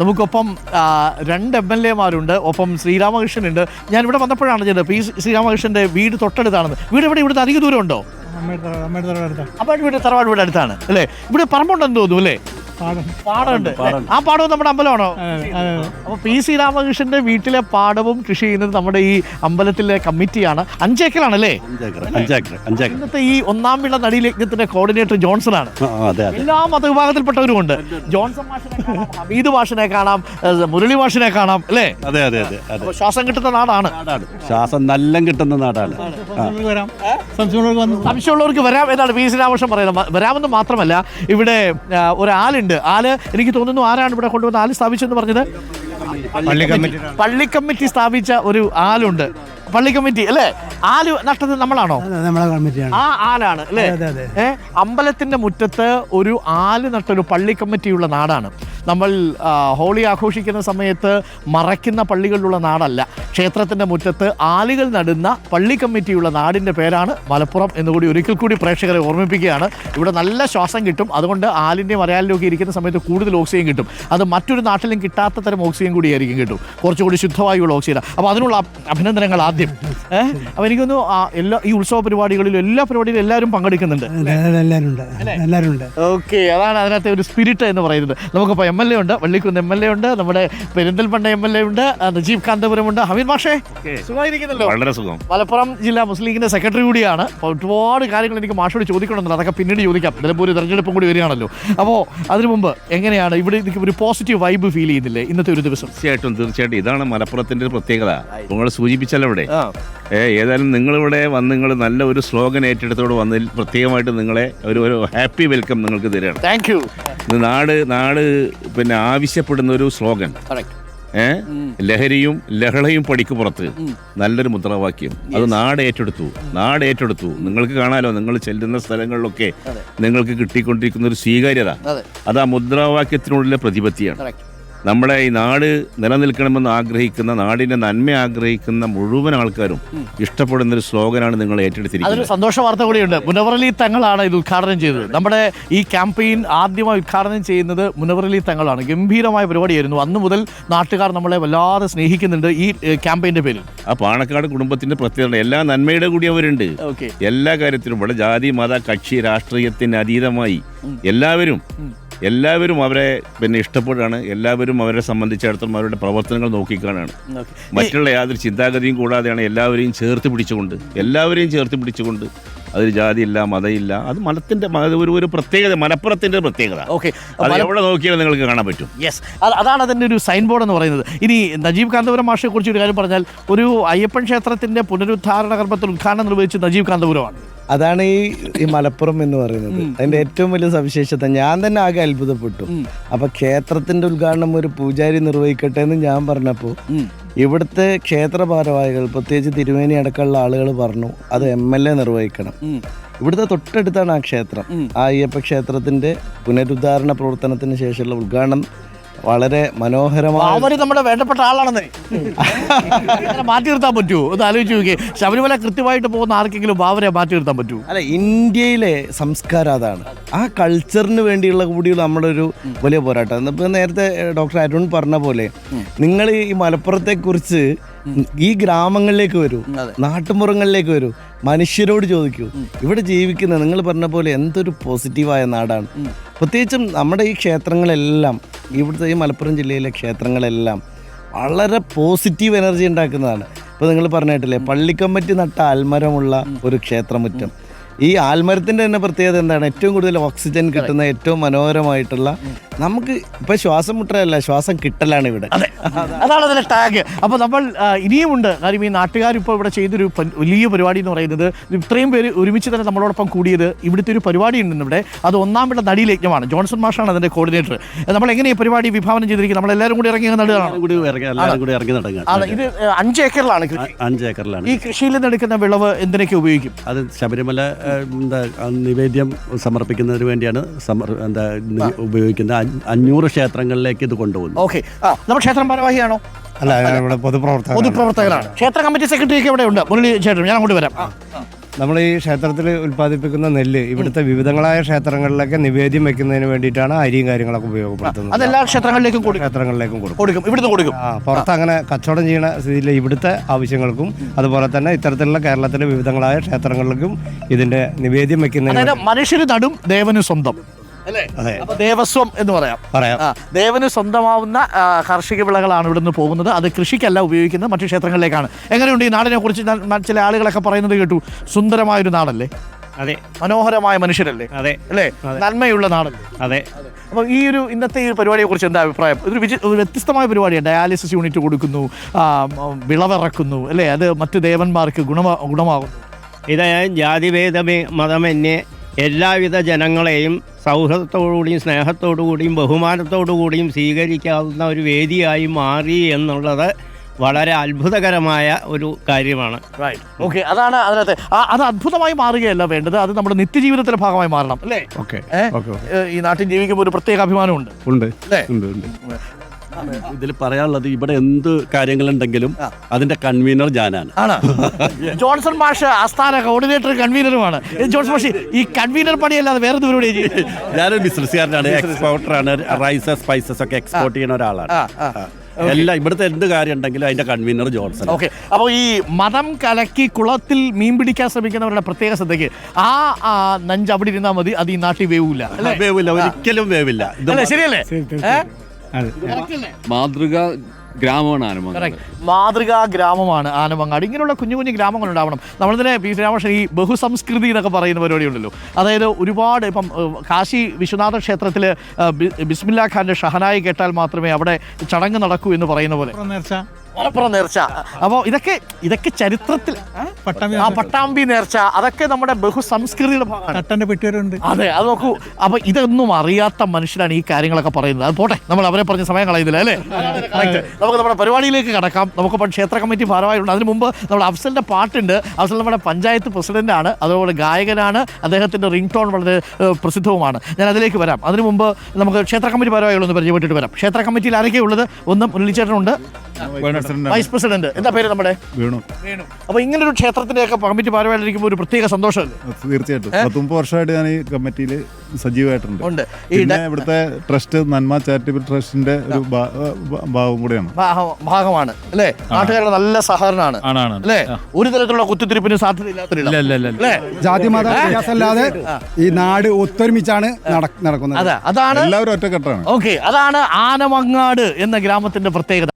നമുക്കൊപ്പം രണ്ട് M L എമാരുണ്ട് ഒപ്പം ശ്രീരാമകൃഷ്ണൻ ഉണ്ട് ഞാൻ ഇവിടെ വന്നപ്പോഴാണ് ചെയ്തത് പി ശ്രീരാമകൃഷ്ണന്റെ വീട് തൊട്ടടുത്താണെന്ന്. വീട് ഇവിടെ ഇവിടുത്തെ അധിക ദൂരം ഉണ്ടോ അപ്പോൾ വീട് തറവാട് വീട് അടുത്താണ് അല്ലേ? ഇവിടെ പറമ്പുണ്ടെന്ന് തോന്നുന്നു അല്ലേ? പാടമുണ്ട് ആ പാടവും നമ്മുടെ അമ്പലമാണോ? അപ്പൊ പി സി രാമകൃഷ്ണന്റെ വീട്ടിലെ പാടവും കൃഷി ചെയ്യുന്നത് നമ്മുടെ ഈ അമ്പലത്തിലെ കമ്മിറ്റിയാണ്. അഞ്ചേക്കറാണല്ലേ ഇന്നത്തെ ഈ ഒന്നാം വിള നടിയജ്ഞത്തിന്റെ കോർഡിനേറ്റർ ജോൺസൺ ആണ് അതെ അതെ. എല്ലാ മതവിഭാഗത്തിൽപ്പെട്ടവരും ഉണ്ട് ജോൺസൺ മാഷിനെ കാണാം ഹമീദ് മാഷിനെ കാണാം മുരളി മാഷിനെ കാണാം അല്ലേ? അതെ അതെ അതെ ശ്വാസം കിട്ടുന്ന നാടാണ്. ശ്വാസം നല്ല കിട്ടുന്ന നാടാണ്. സംശയമുള്ളവർക്ക് വരാം. എന്നാണ് പി സി രാമകൃഷ്ണൻ പറയുന്നത്. വരാമെന്ന് മാത്രമല്ല ഇവിടെ ആ, ഒരാളുണ്ട് ആൽ എനിക്ക് തോന്നുന്നു ആരാണ് ഇവിടെ കൊണ്ടുവന്ന് ആൽ സ്ഥാപിച്ചെന്ന് പറഞ്ഞത്? പള്ളി കമ്മിറ്റി. സ്ഥാപിച്ച ഒരു ആലുണ്ട് പള്ളി കമ്മിറ്റി അല്ലേ? ആൽ നട്ടത് നമ്മളാണോ? നമ്മളെ കമ്മിറ്റിയാണ്. ആ ആലാണ് അല്ലേ? അതെ. അമ്പലത്തിന്റെ മുറ്റത്ത് ഒരു ആൽ നട്ടൊരു പള്ളി കമ്മിറ്റിയുള്ള നാടാണ്. നമ്മൾ ഹോളി ആഘോഷിക്കുന്ന സമയത്ത് മറയ്ക്കുന്ന പള്ളികളിലുള്ള നാടല്ല. ക്ഷേത്രത്തിന്റെ മുറ്റത്ത് ആലുകൾ നടുന്ന പള്ളി കമ്മിറ്റിയുള്ള നാടിന്റെ പേരാണ് മലപ്പുറം എന്നുകൂടി ഒരിക്കൽ കൂടി പ്രേക്ഷകരെ ഓർമ്മിപ്പിക്കുകയാണ്. ഇവിടെ നല്ല ശ്വാസം കിട്ടും. അതുകൊണ്ട് ആലിന്റെയും അരയാലിലും ഒക്കെ ഇരിക്കുന്ന സമയത്ത് കൂടുതൽ ഓക്സിജൻ കിട്ടും. അത് മറ്റൊരു നാട്ടിലും കിട്ടാത്ത തരം ഓക്സിജൻ കൂടിയായിരിക്കും കിട്ടും. കുറച്ചുകൂടി ശുദ്ധവായുള്ള ഓക്സിജൻ അപ്പോൾ അതിനുള്ള അഭിനന്ദനങ്ങൾ ആദ്യം. ഏഹ് അപ്പൊ എനിക്കൊന്ന് എല്ലാ ഈ ഉത്സവ പരിപാടികളിലും എല്ലാ പരിപാടിയിലും എല്ലാവരും പങ്കെടുക്കുന്നുണ്ട്. എല്ലാവരും ഉണ്ട് എല്ലാവരും ഉണ്ട് ഓക്കെ അതാണ് അതിനകത്തെ ഒരു സ്പിരിറ്റ് എന്ന് പറയുന്നത്. നമുക്കിപ്പോൾ എം എൽ എ ഉണ്ട് വള്ളിക്കുന്ന് എം എൽ എ ഉണ്ട് നമ്മുടെ പെരിന്തൽമണ്ണ എം എൽ എ ഉണ്ട് നജീബ് കാന്തപുരം ഉണ്ട്. ഹമീദ് മാഷേ സുഖമായിരിക്കുന്നല്ലോ? വളരെ സുഖം. മലപ്പുറം ജില്ലാ മുസ്ലിം ലീഗിന്റെ സെക്രട്ടറി കൂടിയാണ്. അപ്പോൾ ഒരുപാട് കാര്യങ്ങൾ എനിക്ക് മാഷോട് ചോദിക്കണമെന്നില്ല അതൊക്കെ പിന്നീട് ചോദിക്കാം. ചിലപ്പോൾ ഒരു തെരഞ്ഞെടുപ്പും കൂടി വരികയാണല്ലോ. അപ്പോ അതിനു മുമ്പ് എങ്ങനെയാണ് ഇവിടെ എനിക്ക് ഒരു പോസിറ്റീവ് വൈബ് ഫീൽ ചെയ്യുന്നില്ലേ ഇന്നത്തെ ഒരു ദിവസം? തീർച്ചയായിട്ടും തീർച്ചയായിട്ടും. ഇതാണ് മലപ്പുറത്തിന്റെ ഒരു പ്രത്യേകത. നിങ്ങൾ സൂചിപ്പിച്ചല്ലോ ഇവിടെ. ഏ ഏതായാലും നിങ്ങളിവിടെ വന്ന് നിങ്ങൾ നല്ല ഒരു സ്ലോഗൻ ഏറ്റെടുത്തോട് വന്നതിൽ പ്രത്യേകമായിട്ട് നിങ്ങളെ ഒരു ഒരു ഹാപ്പി വെൽക്കം നിങ്ങൾക്ക് തരികയാണ്. താങ്ക് യു ഇത് നാട് നാട് പിന്നെ ആവശ്യപ്പെടുന്ന ഒരു സ്ലോഗൻ ഏ? ലഹരിയും ലഹളയും പടിക്ക് പുറത്ത് നല്ലൊരു മുദ്രാവാക്യം. അത് നാട് ഏറ്റെടുത്തു. നാട് ഏറ്റെടുത്തു. നിങ്ങൾക്ക് കാണാലോ നിങ്ങൾ ചെല്ലുന്ന സ്ഥലങ്ങളിലൊക്കെ നിങ്ങൾക്ക് കിട്ടിക്കൊണ്ടിരിക്കുന്ന ഒരു സ്വീകാര്യത. അതെ. ആ മുദ്രാവാക്യത്തിനുള്ളിലെ പ്രതിപത്തിയാണ്. നമ്മുടെ ഈ നാട് നിലനിൽക്കണമെന്ന് ആഗ്രഹിക്കുന്ന നാടിന്റെ നന്മ ആഗ്രഹിക്കുന്ന മുഴുവൻ ആൾക്കാരും ഇഷ്ടപ്പെടുന്ന ഒരു സ്ലോഗനാണ് നിങ്ങൾ അതൊരു ഏറ്റെടുത്തിരിക്കുന്നത് സന്തോഷ വാർത്ത കൂടിയുണ്ട്. മുനവറലി തങ്ങളാണ് ഇത് ഉദ്ഘാടനം ചെയ്തത്. നമ്മുടെ ഈ ക്യാമ്പയിൻ ആദ്യമായി ഉദ്ഘാടനം ചെയ്യുന്നത് മുനവറലി തങ്ങളാണ്. ഗംഭീരമായ പരിപാടിയായിരുന്നു. അന്ന് മുതൽ നാട്ടുകാർ നമ്മളെ വല്ലാതെ സ്നേഹിക്കുന്നുണ്ട് ഈ ക്യാമ്പയിന്റെ പേരിൽ. ആ പാണക്കാട് കുടുംബത്തിന്റെ പ്രത്യേകത എല്ലാ നന്മയുടെ കൂടി അവരുണ്ട്. എല്ലാ കാര്യത്തിലും ഇവിടെ ജാതി മത കക്ഷി രാഷ്ട്രീയത്തിന് അതീതമായി എല്ലാവരും എല്ലാവരും അവരെ പിന്നെ ഇഷ്ടപ്പെടുകയാണ്. എല്ലാവരും അവരെ സംബന്ധിച്ചിടത്തോളം അവരുടെ പ്രവർത്തനങ്ങൾ നോക്കിക്കാണാണ് മറ്റുള്ള യാതൊരു ചിന്താഗതിയും കൂടാതെയാണ് എല്ലാവരെയും ചേർത്ത് പിടിച്ചുകൊണ്ട് എല്ലാവരെയും ചേർത്ത് പിടിച്ചുകൊണ്ട് അതിൽ ജാതിയില്ല മതയില്ല. അത് മലത്തിന്റെ മ- ഒരു ഒരു പ്രത്യേകത മലപ്പുറത്തിന്റെ പ്രത്യേകത. ഓക്കെ അത് എവിടെ നോക്കിയാലും നിങ്ങൾക്ക് കാണാൻ പറ്റും. യെസ് അതാണ് അതിന്റെ ഒരു സൈൻ ബോർഡ് എന്ന് പറയുന്നത്. ഇനി നജീബ് കാന്തപുരം മാഷയെ കുറിച്ച് ഒരു കാര്യം പറഞ്ഞാൽ ഒരു അയ്യപ്പൻ ക്ഷേത്രത്തിന്റെ പുനരുദ്ധാരണ കർമ്മത്തിൽ ഉദ്ഘാടനം നിർവഹിച്ച് നജീബ് കാന്തപുരമാണ്. അതാണ് ഈ ഈ മലപ്പുറം എന്ന് പറയുന്നത്. അതിന്റെ ഏറ്റവും വലിയ സവിശേഷത ഞാൻ തന്നെ ആകെ അത്ഭുതപ്പെട്ടു. അപ്പൊ ക്ഷേത്രത്തിന്റെ ഉദ്ഘാടനം ഒരു പൂജാരി നിർവഹിക്കട്ടെ എന്ന് ഞാൻ പറഞ്ഞപ്പോൾ ഇവിടുത്തെ ക്ഷേത്ര ഭാരവാഹികൾ പ്രത്യേകിച്ച് തിരുവേനി അടക്കമുള്ള ആളുകൾ പറഞ്ഞു അത് എം എൽ എ നിർവഹിക്കണം. ഇവിടുത്തെ തൊട്ടടുത്താണ് ആ ക്ഷേത്രം. ആ അയ്യപ്പ ക്ഷേത്രത്തിന്റെ പുനരുദ്ധാരണ പ്രവർത്തനത്തിന് ശേഷമുള്ള ഉദ്ഘാടനം വളരെ മനോഹരമായ അവർ നമ്മുടെ വേണ്ടപ്പെട്ട ആളാണെന്നേ. അങ്ങനെ മാറ്റി നിർത്താൻ പറ്റുമോ ഒന്ന് ആലോചിച്ച് നോക്കിയേ. ശബരിമല കൃത്യമായിട്ട് പോകുന്ന ആർക്കെങ്കിലും ബാവരെ മാറ്റി നിർത്താൻ പറ്റുമോ അല്ല ഇന്ത്യയിലെ സംസ്കാരം അതാണ്. ആ കൾച്ചറിന് വേണ്ടിയുള്ള കൂടിയുള്ള നമ്മുടെ ഒരു വലിയ പോരാട്ടം. ഇപ്പൊ നേരത്തെ ഡോക്ടർ അരുൺ പറഞ്ഞ പോലെ നിങ്ങൾ ഈ മലപ്പുറത്തെ കുറിച്ച് ഈ ഗ്രാമങ്ങളിലേക്ക് വരൂ നാട്ടുമ്പുറങ്ങളിലേക്ക് വരൂ മനുഷ്യരോട് ചോദിക്കൂ. ഇവിടെ ജീവിക്കുന്ന നിങ്ങൾ പറഞ്ഞ പോലെ എന്തൊരു പോസിറ്റീവായ നാടാണ്. പ്രത്യേകിച്ചും നമ്മുടെ ഈ ക്ഷേത്രങ്ങളെല്ലാം ഇവിടുത്തെ ഈ മലപ്പുറം ജില്ലയിലെ ക്ഷേത്രങ്ങളെല്ലാം വളരെ പോസിറ്റീവ് എനർജി ഉണ്ടാക്കുന്നതാണ്. ഇപ്പോൾ നിങ്ങൾ പറഞ്ഞിട്ടില്ലേ പള്ളിക്കമ്പറ്റി നട്ട ആൽമരമുള്ള ഒരു ക്ഷേത്രമുറ്റം. ഈ ആൽമരത്തിന്റെ തന്നെ പ്രത്യേകത എന്താണ്? ഏറ്റവും കൂടുതൽ ഓക്സിജൻ കിട്ടുന്ന ഏറ്റവും മനോഹരമായിട്ടുള്ള നമുക്ക് ഇപ്പൊ ശ്വാസം മുട്ടലല്ല ശ്വാസം കിട്ടലാണ് ഇവിടെ. അതെ. അതാണ് അതിലെ ടാഗ് അപ്പോൾ നമ്മൾ ആ, ഇനിയുമുണ്ട്. കാര്യം ഈ നാട്ടുകാർ ഇപ്പോൾ ഇവിടെ ചെയ്തൊരു പ- വലിയ പരിപാടി എന്ന് പറയുന്നത് ഇത്രയും പേര് ഒരുമിച്ച് തന്നെ നമ്മളോടൊപ്പം കൂടിയത് ഇവിടുത്തെ ഒരു പരിപാടി ഉണ്ട് ഇവിടെ. അത് ഒന്നാം വിള നടിയിലേക്കുമാണ്. ജോൺസൺ മാഷാണ് അതിന്റെ കോർഡിനേറ്റർ നമ്മൾ എങ്ങനെ ഈ പരിപാടി വിഭാവനം ചെയ്തിരിക്കുന്നത്? നമ്മൾ എല്ലാവരും കൂടി ഇറങ്ങി നടുകയാണ്? എല്ലാവരും കൂടി ഇറങ്ങി എല്ലാവരും കൂടി ഇറങ്ങി ഇത് ഏ, അഞ്ച് ഏക്കറിലാണ് കൃഷി. അഞ്ച് ഏക്കറിലാണ് ഈ കൃഷിയിൽ നിന്ന് എടുക്കുന്ന വിളവ് എന്തിനൊക്കെ ഉപയോഗിക്കും? അത് ശബരിമല ഏഹ്, എന്താ ആ, നിവേദ്യം സമർപ്പിക്കുന്നതിന് വേണ്ടിയാണ് സമർ എന്താ നി- ഉപയോഗിക്കുന്നത്. അഞ്ഞൂറ് ക്ഷേത്രങ്ങളിലേക്ക് ഇത് കൊണ്ടുപോകുന്നു. ഓക്കെ. ആ നമ്മൾ ക്ഷേത്രം ഭാരവാഹിയാണോ? അല്ല ഇവിടെ പൊതുപ്രവർത്തകർ പൊതുപ്രവർത്തകരാണ് ക്ഷേത്ര കമ്മിറ്റി സെക്രട്ടറി ഒക്കെ ഇവിടെ ഉണ്ട്. മുരളി ചേട്ടൻ ഞാൻ അങ്ങോട്ട് വരാം. ആ, ആ. നമ്മൾ ഈ ക്ഷേത്രത്തിൽ ഉൽപ്പാദിപ്പിക്കുന്ന നെല്ല് ഇവിടുത്തെ വിവിധങ്ങളായ ക്ഷേത്രങ്ങളിലൊക്കെ നിവേദ്യം വെക്കുന്നതിന് വേണ്ടിയിട്ടാണ് അരിയും കാര്യങ്ങളൊക്കെ ഉപയോഗപ്പെടുത്തുന്നത്. അതെല്ലാ ക്ഷേത്രങ്ങളിലേക്കും കൊടുക്കും. ക്ഷേത്രങ്ങളിലേക്കും കൊടുക്കും. കൊടുക്കും. ഇവിടുന്ന് കൊടുക്കും. ആ പുറത്ത് അങ്ങനെ കച്ചവടം ചെയ്യുന്ന സ്ഥിതിയിൽ ഇവിടുത്തെ ആവശ്യങ്ങൾക്കും അതുപോലെ തന്നെ ഇത്തരത്തിലുള്ള കേരളത്തിലെ വിവിധങ്ങളായ ക്ഷേത്രങ്ങളിലേക്കും ഇതിന്റെ നിവേദ്യം വെക്കുന്നതിന് അതായത് മനുഷ്യര് നടും ദേവന് സ്വന്തം. അല്ലേ? അപ്പൊ ദേവസ്വം എന്ന് പറയാം. പറയാം. ആ, ദേവന് സ്വന്തമാവുന്ന ആ, കാർഷിക വിളകളാണ് ഇവിടുന്ന് പോകുന്നത്. അത് കൃഷിക്കല്ല ഉപയോഗിക്കുന്നത് മറ്റു ക്ഷേത്രങ്ങളിലേക്കാണ്. എങ്ങനെയുണ്ട് ഈ നാടിനെ കുറിച്ച് ഞാൻ- ചില ആളുകളൊക്കെ പറയുന്നത് കേട്ടു. സുന്ദരമായൊരു നാടല്ലേ? അതെ. മനോഹരമായ മനുഷ്യരല്ലേ? അതെ. അല്ലേ? നന്മയുള്ള നാടല്ലേ? അതെ. അപ്പോൾ ഈ ഒരു ഇന്നത്തെ ഈ പരിപാടിയെ കുറിച്ച് എന്താ അഭിപ്രായം? ഇതൊരു വിചി ഒരു വ്യത്യസ്തമായ പരിപാടിയാണ്. ഡയാലിസിസ് യൂണിറ്റ് കൊടുക്കുന്നു ആ, ഉം, വിളവിറക്കുന്നു അല്ലേ? അത് മറ്റു ദേവന്മാർക്ക് ഗുണമാ ഗുണമാകുന്നു. ഇത് ജാതിഭേദമേ മതമന്യേ എല്ലാവിധ ജനങ്ങളെയും സൗഹൃദത്തോടുകൂടിയും സ്നേഹത്തോടുകൂടിയും ബഹുമാനത്തോടുകൂടിയും സ്വീകരിക്കാവുന്ന ഒരു വേദിയായി മാറി എന്നുള്ളത് വളരെ അത്ഭുതകരമായ ഒരു കാര്യമാണ്. റൈറ്റ് ഓക്കെ അതാണ് അതിനകത്ത്. ആ- അത് അത്ഭുതമായി മാറുകയല്ല വേണ്ടത്. അത് നമ്മുടെ നിത്യജീവിതത്തിന്റെ ഭാഗമായി മാറണം അല്ലേ? ഓക്കെ ഈ നാട്ടിൽ ജീവിക്കുമ്പോൾ ഒരു പ്രത്യേക അഭിമാനമുണ്ട്? ഉണ്ട്. ഉണ്ട് ഇതിൽ പറയാനുള്ളത് ഇവിടെ എന്ത് കാര്യങ്ങളുണ്ടെങ്കിലും അതിന്റെ കൺവീനർ ഞാനാണ്. ആണ്. ജോൺസൺ മാഷ് ആസ്ഥാന കോർഡിനേറ്റർ കൺവീനറുമാണ് ജോൺസൺ മാഷ് ഈ കൺവീനർ പണിയല്ലാതെ വേറെ ദൂരെ ഞാനൊരു ബിസിനസ്സുകാരനാണ് എക്സ്പോർട്ടറാണ് റൈസസ് സ്പൈസസ് ഒക്കെ എക്സ്പോർട്ട് ചെയ്യുന്ന ഒരാളാണ്. എല്ലാം ഇവിടുത്തെ എന്ത് കാര്യം ഉണ്ടെങ്കിലും അതിന്റെ കൺവീനർ ജോൺസൺ. ഓക്കെ അപ്പോൾ ഈ മതം കലക്കി കുളത്തിൽ മീൻ പിടിക്കാൻ ശ്രമിക്കുന്നവരുടെ പ്രത്യേക ശ്രദ്ധയ്ക്ക് ആ നഞ്ച് അവിടെ ഇരുന്നാൽ മതി അത് ഈ നാട്ടിൽ വേവില്ല വേവില്ല. ഒരിക്കലും വേവില്ല. ശരിയല്ലേ? മാതൃക ഗ്രാമമാണ് Correct. മാതൃകാ ഗ്രാമമാണ് ആനമങ്ങാട്. ഇങ്ങനെയുള്ള കുഞ്ഞു കുഞ്ഞു ഗ്രാമങ്ങൾ ഉണ്ടാവണം. നമ്മൾ തന്നെ പി രാമകൃഷ്ണൻ ഈ ബഹുസംസ്കൃതി എന്നൊക്കെ പറയുന്ന പരിപാടി ഉണ്ടല്ലോ അതായത് ഒരുപാട് ഇപ്പം കാശി വിശ്വനാഥ ക്ഷേത്രത്തിൽ ബിസ്മില്ലാ ഖാന്റെ ഷഹനായി കേട്ടാൽ മാത്രമേ അവിടെ ചടങ്ങ് നടക്കൂ എന്ന് പറയുന്ന പോലെ. മലപ്പുറം നേർച്ച. അപ്പോൾ ഇതൊക്കെ ഇതൊക്കെ ചരിത്രത്തിൽ ആ? പട്ടാമ്പി നേർച്ച. അതൊക്കെ നമ്മുടെ ബഹുസംസ്കൃതിയുടെ ഭാഗമാണ്. പെട്ടിവരുണ്ട്. അതെ അത് നോക്കൂ. അപ്പൊ ഇതൊന്നും അറിയാത്ത മനുഷ്യരാണ് ഈ കാര്യങ്ങളൊക്കെ പറയുന്നത്. അത് പോട്ടെ നമ്മൾ അവരെ പറഞ്ഞ സമയം കളയുന്നില്ല അല്ലേ. നമുക്ക് നമ്മുടെ പരിപാടിയിലേക്ക് കടക്കാം. നമുക്കിപ്പോൾ ക്ഷേത്ര കമ്മിറ്റി ഭാരവാഹിയുണ്ട് അതിന് മുമ്പ് നമ്മുടെ അഫ്സലിന്റെ പാട്ടുണ്ട്. അഫ്സൽ നമ്മുടെ പഞ്ചായത്ത് പ്രസിഡന്റ് ആണ്. അതുപോലെ ഗായകനാണ്. അദ്ദേഹത്തിന്റെ റിംഗ് ടോൺ വളരെ പ്രസിദ്ധവുമാണ്. ഞാൻ അതിലേക്ക് വരാം. അതിനു മുമ്പ് നമുക്ക് ക്ഷേത്ര കമ്മിറ്റി ഭാരവാഹികളൊന്ന് പരിചയപ്പെട്ടിട്ട് വരാം. ക്ഷേത്ര കമ്മിറ്റിയിൽ ആരൊക്കെയുള്ളത് ഉള്ളത്? ഒന്ന് മുരളിച്ചേട്ടനുണ്ട്. വൈസ് പ്രസിഡന്റ് എന്താ പേര് നമ്മുടെ? വീണു. വേണു. അപ്പൊ ഇങ്ങനെ ഒരു ക്ഷേത്രത്തിന്റെയൊക്കെ കമ്മിറ്റി ഭാരവാഹികളിരിക്കുമ്പോൾ ഒരു പ്രത്യേക സന്തോഷമല്ലേ? തീർച്ചയായിട്ടും. പത്തൊമ്പത് വർഷമായിട്ട് ഞാൻ ഈ കമ്മിറ്റിയിൽ സജീവമായിട്ടുണ്ട് ഉണ്ട്. പിന്നെ ഇവിടുത്തെ ട്രസ്റ്റ് നന്മ ചാരിറ്റബിൾ ട്രസ്റ്റിന്റെ ഒരു ഭാഗം കൂടെയാണ്. ഭാഗ- ഭാഗമാണ്. അല്ലേ? നാട്ടുകാരുടെ നല്ല സഹകരണമാണ്. അല്ലേ? ഒരു തരത്തിലുള്ള കുത്തിത്തിരിപ്പിന് ജാതി മത വ്യത്യാസമല്ലാതെ ഈ നാട് ഒത്തൊരുമിച്ചാണ് നട- നടക്കുന്നത്. അതെ അതാണ് എല്ലാവരും ഒറ്റക്കെട്ടാണ്. ഓക്കെ അതാണ് ആനമങ്ങാട് എന്ന ഗ്രാമത്തിന്റെ പ്രത്യേകത.